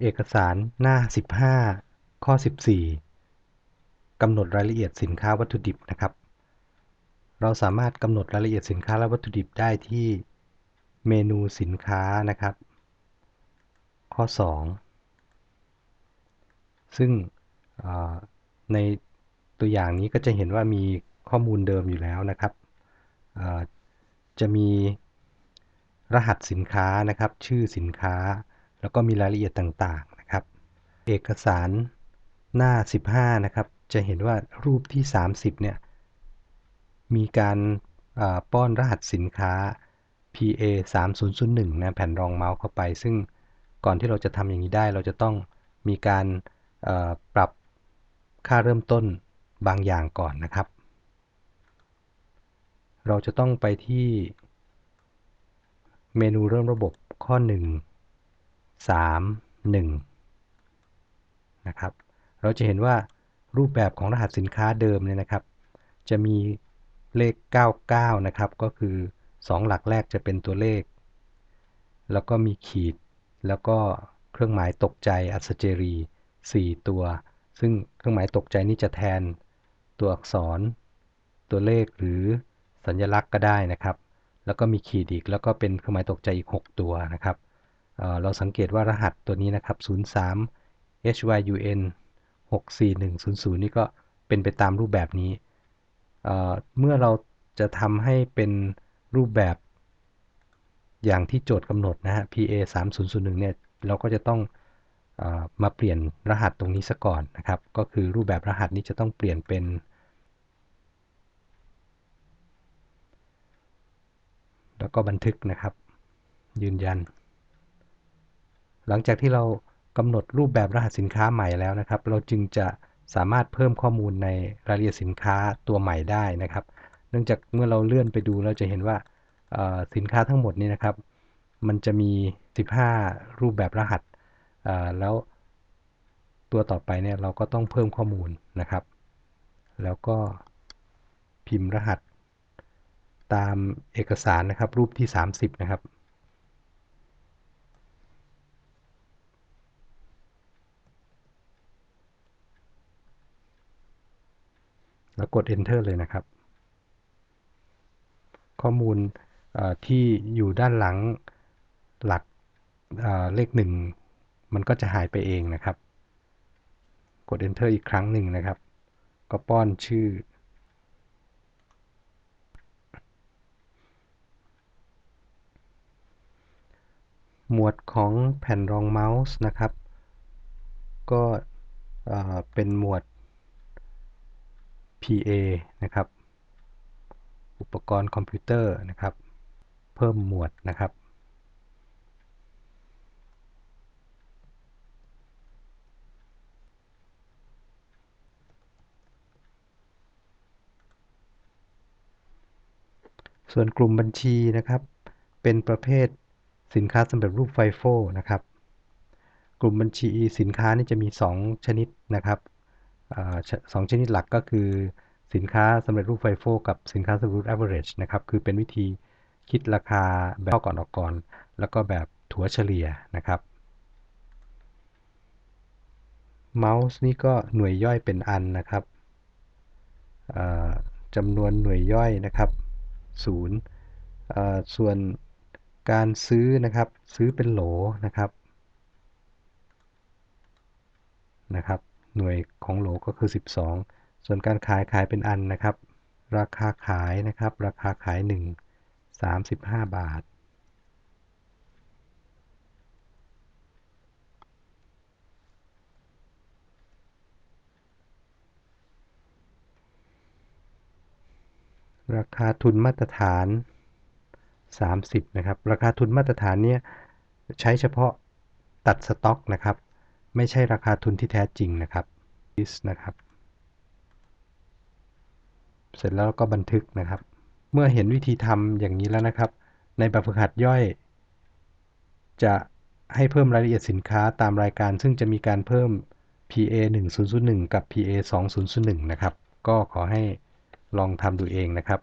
เอกสารหน้า 15 ข้อ 14 กำหนดรายละเอียดสินค้าวัตถุดิบนะครับ เราสามารถกำหนดรายละเอียดสินค้าและวัตถุดิบได้ที่เมนูสินค้านะครับ ข้อ 2 ซึ่งในตัวอย่างนี้ก็จะเห็นว่ามีข้อมูลเดิมอยู่แล้วนะครับ จะมีรหัสสินค้านะครับ ชื่อสินค้า แล้วก็มีรายละเอียดต่างๆนะครับ เอกสารหน้า 15 นะครับ จะเห็นว่ารูปที่ 30 เนี่ย มีการป้อนรหัสสินค้า PA 3001นะแผ่นรองเมาส์เข้าไป ซึ่งก่อนที่เราจะทำอย่างนี้ได้ เราจะต้องมีการปรับค่าเริ่มต้นบางอย่างก่อนนะครับ เราจะต้องไปที่เมนูเริ่มระบบข้อ 1 3 1นะครับ เราจะเห็นว่ารูปแบบของรหัสสินค้าเดิมเนี่ยนะครับ จะมีเลข 99 นะครับ ก็คือ 2 หลักแรกจะเป็นตัวเลข แล้วก็มีขีด แล้วก็เครื่องหมายตกใจอัศเจรี 4 ตัว ซึ่งเครื่องหมายตกใจนี้จะแทนตัวอักษร ตัวเลขหรือสัญลักษณ์ก็ได้นะครับ แล้วก็มีขีดอีก แล้วก็เป็นเครื่องหมายตกใจอีก 6 ตัวนะครับ เเราสังเกตว่ารหัสตัวนี้นะครับ 03 HYUN 64100 นี่ก็เป็นไปตามรูปแบบนี้เเมื่อเราจะทำให้เป็นรูปแบบอย่างที่โจทย์กำหนดนะฮะ PA 3001เนี่ย เราก็จะต้องอมาเปลี่ยนรหัสตรงนี้ซะก่อนนะครับ ก็คือรูปแบบรหัสนี้จะต้องเปลี่ยนเป็น แล้วก็บันทึกนะครับ ยืนยัน หลังจากที่เรากำหนดรูปแบบรหัสสินค้าใหม่แล้วนะครับ เราจึงจะสามารถเพิ่มข้อมูลในรายละเอียดสินค้าตัวใหม่ได้นะครับ เนื่องจากเมื่อเราเลื่อนไปดูเราจะเห็นว่าสินค้าทั้งหมดนี้นะครับ มันจะมี 15 รูปแบบรหัสแล้วตัวต่อไปเนี่ยเราก็ต้องเพิ่มข้อมูลนะครับ แล้วก็พิมพ์รหัสตามเอกสารนะครับ รูปที่ 30 นะครับ แล้วกด enter เลยนะครับ ข้อมูลที่อยู่ด้านหลังหลักเลขหนึ่งมันก็จะหายไปเองนะครับ กด enter อีกครั้งหนึ่งนะครับ ก็ป้อนชื่อ หมวดของแผ่นรองเมาส์นะครับ ก็เป็นหมวด PA นะครับ อุปกรณ์คอมพิวเตอร์นะครับ เพิ่มหมวดนะครับ ส่วนกลุ่มบัญชีนะครับ เป็นประเภทสินค้าสำเร็จรูปไฟโฟนะครับ กลุ่มบัญชีสินค้านี่จะมี 2 ชนิดนะครับ สองชนิดหลักก็คือสินค้าสำเร็จรูปไฟโฟกับสินค้าสำเร็จรูป average นะครับ คือเป็นวิธีคิดราคาแบบก่อนออกก่อน แล้วก็แบบถัวเฉลี่ยนะครับเมาส์นี่ก็หน่วยย่อยเป็นอันนะครับจำนวนหน่วยย่อยนะครับ0ส่วนการซื้อนะครับซื้อเป็นโหลนะครับนะครับ หน่วยของโหลก็คือ 12 ส่วนการขายขายเป็นอันนะครับ ราคาขายนะครับ ราคาขาย 1 35 บาท ราคาทุนมาตรฐาน 30 นะครับ ราคาทุนมาตรฐานเนี่ยใช้เฉพาะตัดสต็อกนะครับ ไม่ใช่ราคาทุนที่แท้จริงนะครับ is นะครับ เสร็จแล้วก็บันทึกนะครับ เมื่อเห็นวิธีทำอย่างนี้แล้วนะครับ ในแบบฝึกหัดย่อย จะให้เพิ่มรายละเอียดสินค้าตามรายการ ซึ่งจะมีการเพิ่ม PA 1001 กับ PA 2001 นะครับ ก็ขอให้ลองทำดูเองนะครับ